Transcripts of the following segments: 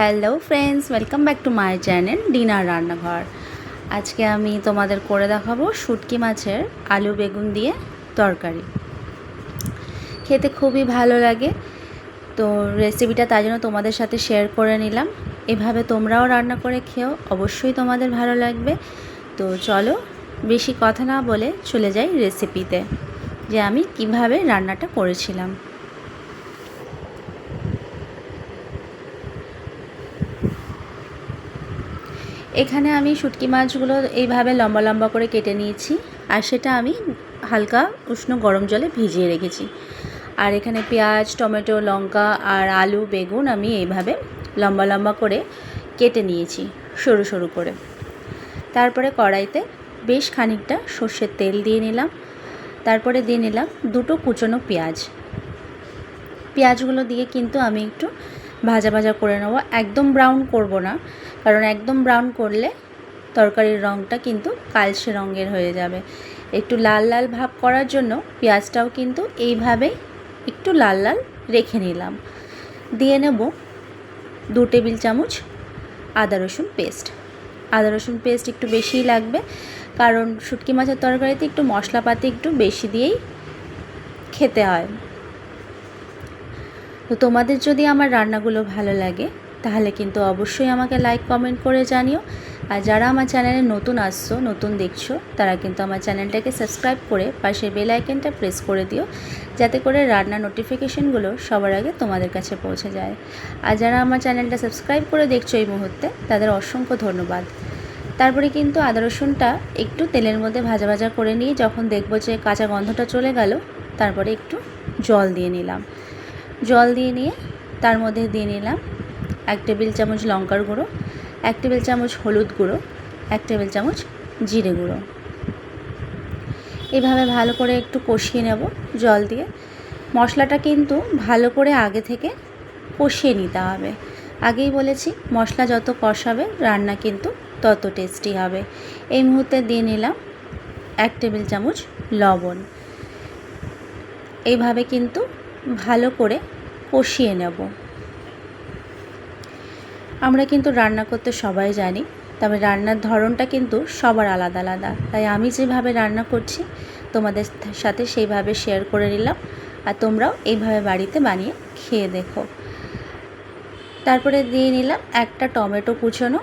Hello friends welcome back to my channel dinner রান্নাঘর আজকে আমি তোমাদের করে দেখাবো শুটকি মাছের আলু বেগুন দিয়ে তরকারি। খেতে খুবই ভালো লাগে। তো রেসিপিটা তাই জন্য তোমাদের সাথে শেয়ার করে নিলাম। এভাবে তোমরাও রান্না করে খেও। অবশ্যই তোমাদের ভালো লাগবে। তো চলো, বেশি কথা না বলে চলে যাই রেসিপিতে যে আমি কীভাবে রান্নাটা করেছিলাম। এখানে আমি শুটকি মাছগুলো এইভাবে লম্বা লম্বা করে কেটে নিয়েছি, আর সেটা আমি হালকা উষ্ণ গরম জলে ভিজিয়ে রেখেছি। আর এখানে পেঁয়াজ, টমেটো, লঙ্কা আর আলু, বেগুন আমি এইভাবে লম্বা লম্বা করে কেটে নিয়েছি সরু সরু করে। তারপরে কড়াইতে বেশ খানিকটা সর্ষের তেল দিয়ে নিলাম। তারপরে দিয়ে নিলাম দুটো কুচনো পেঁয়াজ। পেঁয়াজগুলো দিয়ে কিন্তু আমি একটু ভাজা ভাজা করে নেব। একদম ব্রাউন করব না, কারণ একদম ব্রাউন করলে তরকারির রঙটা কিন্তু কালচে রঙের হয়ে যাবে। একটু লাল লাল ভাব করার জন্য পেঁয়াজটাও কিন্তু এইভাবেই একটু লাল লাল রেখে নিলাম। দিয়ে নেব দু টেবিল চামচ আদা রসুন পেস্ট আদা রসুন পেস্ট একটু বেশিই লাগবে, কারণ শুটকি মাছের তরকারিতে একটু মশলাপাতি একটু বেশি দিয়েই খেতে হয়। তো তোমাদের যদি আমার রান্নাগুলো ভালো লাগে, তাহলে কিন্তু অবশ্যই আমাকে লাইক কমেন্ট করে জানিও। আর যারা আমার চ্যানেলে নতুন আসছো, নতুন দেখছ, তারা কিন্তু আমার চ্যানেলটাকে সাবস্ক্রাইব করে পাশে বেল আইকনটা প্রেস করে দিও, যাতে করে রান্নার নোটিফিকেশনগুলো সবার আগে তোমাদের কাছে পৌঁছে যায়। আর যারা আমার চ্যানেলটা সাবস্ক্রাইব করে দেখছ এই মুহূর্তে, তাদের অসংখ্য ধন্যবাদ। তারপরে কিন্তু আদা রসুনটা একটু তেলের মধ্যে ভাজা ভাজা করে নিয়ে যখন দেখব যে কাঁচা গন্ধটা চলে গেল, তারপরে একটু জল দিয়ে নিলাম। জল দিয়ে নিয়ে তার মধ্যে দিয়ে নিলাম এক টেবিল চামচ লঙ্কার গুঁড়ো, এক টেবিল চামচ হলুদ গুঁড়ো, এক টেবিল চামচ জিরে গুঁড়ো। এভাবে ভালো করে একটু কষিয়ে নেব জল দিয়ে। মশলাটা কিন্তু ভালো করে আগে থেকে কষিয়ে নিতে হবে। আগেই বলেছি, মশলা যত কষাবে রান্না কিন্তু তত টেস্টি হবে। এই মুহূর্তে দিয়ে নিলাম এক টেবিল চামচ লবণ। এইভাবে কিন্তু ভালো করে কষিয়ে নেব। আমরা কিন্তু রান্না করতে সবাই জানি, তবে রান্নার ধরনটা কিন্তু সবার আলাদা আলাদা। তাই আমি যেভাবে রান্না করছি, তোমাদের সাথে সেইভাবে শেয়ার করে নিলাম। আর তোমরাও এইভাবে বাড়িতে বানিয়ে খেয়ে দেখো। তারপরে দিয়ে নিলাম একটা টমেটো কুচোনো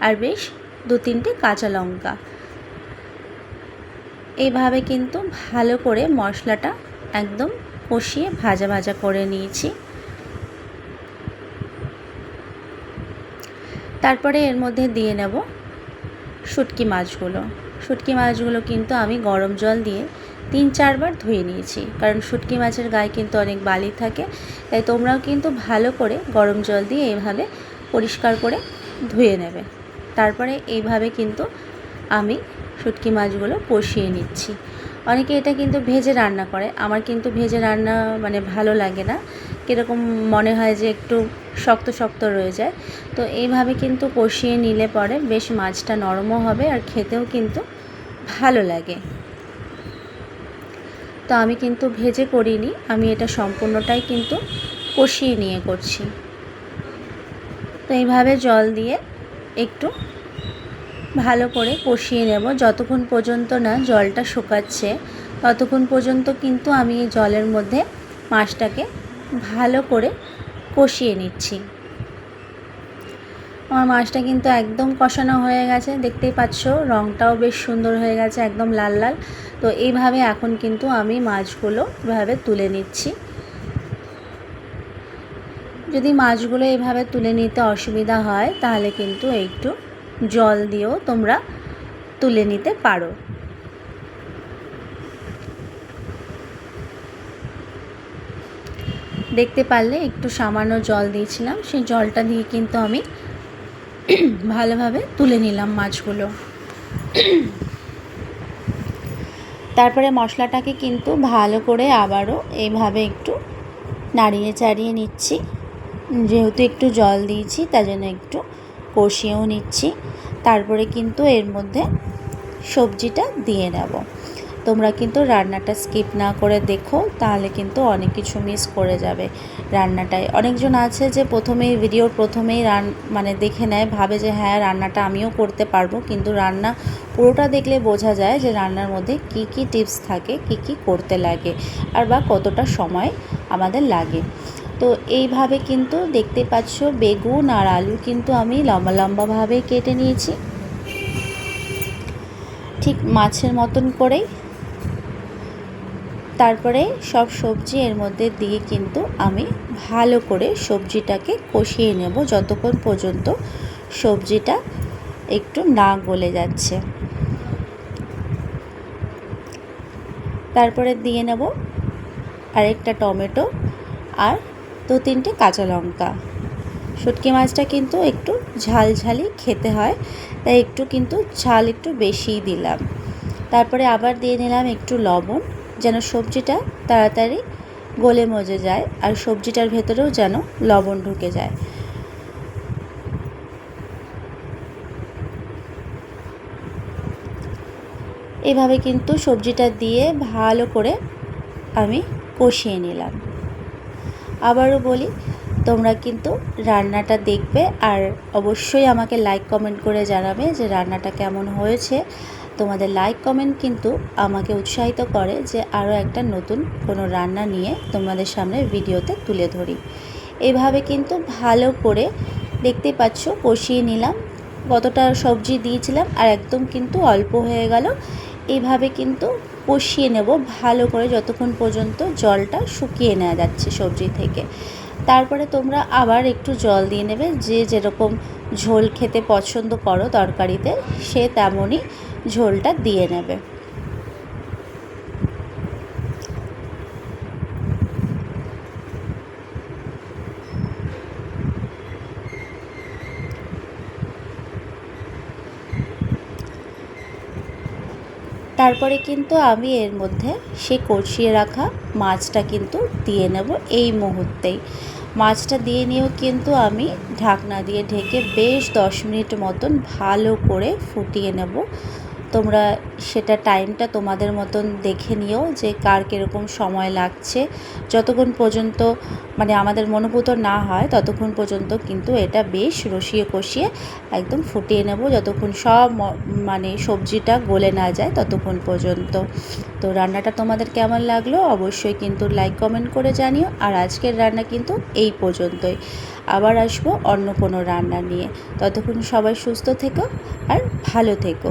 আর বেশ দু তিনটে কাঁচা লঙ্কা। এইভাবে কিন্তু ভালো করে মশলাটা একদম কষিয়ে ভাজা ভাজা করে নিয়েছি। তারপরে এর মধ্যে দিয়ে নেব শুটকি মাছগুলো। শুটকি মাছগুলো কিন্তু আমি গরম জল দিয়ে তিন চারবার ধুয়ে নিয়েছি, কারণ শুটকি মাছের গায়ে কিন্তু অনেক বালি থাকে, তাই তোমরাও কিন্তু ভালো করে গরম জল দিয়ে এইভাবে পরিষ্কার করে ধুয়ে নেবে। তারপরে এইভাবে কিন্তু আমি শুটকি মাছগুলো কষিয়ে নিচ্ছি। অনেকে এটা কিন্তু ভেজে রান্না করে। আমার কিন্তু ভেজে রান্না মানে ভালো লাগে না। কীরকম মনে হয় যে একটু শক্ত শক্ত রয়ে যায়। তো এইভাবে কিন্তু কষিয়ে নিলে পরে বেশ মাছটা নরমও হবে আর খেতেও কিন্তু ভালো লাগে। তো আমি কিন্তু ভেজে করিনি। আমি এটা সম্পূর্ণটাই কিন্তু কষিয়ে নিয়ে করছি। তো এইভাবে জল দিয়ে একটু ভালো করে কষিয়ে নেব। যতক্ষণ পর্যন্ত না জলটা শুকাচ্ছে, ততক্ষণ পর্যন্ত কিন্তু আমি এই জলের মধ্যে মাছটাকে ভালো করে কষিয়ে নিচ্ছি। আমার মাছটা কিন্তু একদম কষানো হয়ে গেছে। দেখতেই পাচ্ছ রঙটাও বেশ সুন্দর হয়ে গেছে, একদম লাল লাল। তো এইভাবে এখন কিন্তু আমি মাছগুলো এভাবে তুলে নিচ্ছি। যদি মাছগুলো এভাবে তুলে নিতে অসুবিধা হয়, তাহলে কিন্তু একটু জল দিয়েও তোমরা তুলে নিতে পারো। দেখতে পারলে একটু সামান্য জল দিয়েছিলাম, সেই জলটা দিয়ে কিন্তু আমি ভালোভাবে তুলে নিলাম মাছগুলো। তারপরে মশলাটাকে কিন্তু ভালো করে আবারও এইভাবে একটু নাড়িয়ে চাড়িয়ে নিচ্ছি। যেহেতু একটু জল দিয়েছি, তার জন্য একটু কষিয়েও নিচ্ছি। তারপরে কিন্তু এর মধ্যে সবজিটা দিয়ে নেব। তোমরা কিন্তু রান্নাটা স্কিপ না করে দেখো, তাহলে কিন্তু অনেক কিছু মিস করে যাবে রান্নাটায়। অনেকজন আছে যে প্রথমেই ভিডিওর প্রথমেই রান মানে দেখে নেয়, ভাবে যে হ্যাঁ রান্নাটা আমিও করতে পারব। কিন্তু রান্না পুরোটা দেখলে বোঝা যায় যে রান্নার মধ্যে কি কি টিপস থাকে, কি কি করতে লাগে, আর বা কতটা সময় আমাদের লাগে। তো এইভাবে কিন্তু দেখতে পাচ্ছ বেগুন আর আলু কিন্তু আমি লম্বা লম্বাভাবে কেটে নিয়েছি। ঠিক মাছের মতন করেই। তারপরে সব সবজি এর মধ্যে দিয়ে কিন্তু আমি ভালো করে সবজিটাকে কষিয়ে নেব যতক্ষণ পর্যন্ত সবজিটা একটু না গলে যাচ্ছে। তারপরে দিয়ে নেব আরেকটা টমেটো আর দু তিনটে কাঁচা লঙ্কা। শুটকি মাছটা কিন্তু একটু ঝালঝালি খেতে হয়, তাই একটু কিন্তু ঝাল একটু বেশিই দিলাম। তারপরে আবার দিয়ে নিলাম একটু লবণ, যেন সবজিটা তাড়াতাড়ি গলে মজে যায় আর সবজিটার ভেতরেও যেন লবণ ঢুকে যায়। এভাবে কিন্তু সবজিটা দিয়ে ভালো করে আমি কষিয়ে নিলাম। আবারও বলি, তোমরা কিন্তু রান্নাটা দেখবে আর অবশ্যই আমাকে লাইক কমেন্ট করে জানাবে যে রান্নাটা কেমন হয়েছে। তোমাদের লাইক কমেন্ট কিন্তু আমাকে উৎসাহিত করে যে আরও একটা নতুন কোনো রান্না নিয়ে তোমাদের সামনে ভিডিওতে তুলে ধরি। এভাবে কিন্তু ভালো করে দেখতে পাচ্ছ, কষিয়ে নিলাম। কতটা সবজি দিয়েছিলাম আর একদম কিন্তু অল্প হয়ে গেল। এইভাবে কিন্তু কষিয়ে নেব ভালো করে যতক্ষণ পর্যন্ত জলটা শুকিয়ে নেওয়া যাচ্ছে সবজি থেকে। তারপরে তোমরা আবার একটু জল দিয়ে নেবে, যে যেরকম ঝোল খেতে পছন্দ করো তরকারিতে, সে তেমনই ঝোলটা দিয়ে নেবে। তারপরে কিন্তু আমি এর মধ্যে সে কষিয়ে রাখা মাছটা কিন্তু দিয়ে নেব এই মুহূর্তেই। মাছটা দিয়ে নিয়েও কিন্তু আমি ঢাকনা দিয়ে ঢেকে বেশ দশ মিনিট মতন ভালো করে ফুটিয়ে নেব। তোমরা সেটা টাইমটা তোমাদের মতন দেখে নিও যে কার কীরকম সময় লাগছে। যতক্ষণ পর্যন্ত মানে আমাদের মনোভূত না হয়, ততক্ষণ পর্যন্ত কিন্তু এটা বেশ রসিয়ে কষিয়ে একদম ফুটিয়ে নেব। যতক্ষণ সব মানে সবজিটা গলে না যায়, ততক্ষণ পর্যন্ত। তো রান্নাটা তোমাদের কেমন লাগল? অবশ্যই কিন্তু লাইক কমেন্ট করে জানিও। আর আজকের রান্না কিন্তু এই পর্যন্তই। আবার আসব অন্য কোনো রান্না নিয়ে। ততক্ষণ সবাই সুস্থ থেকো আর ভালো থেকো।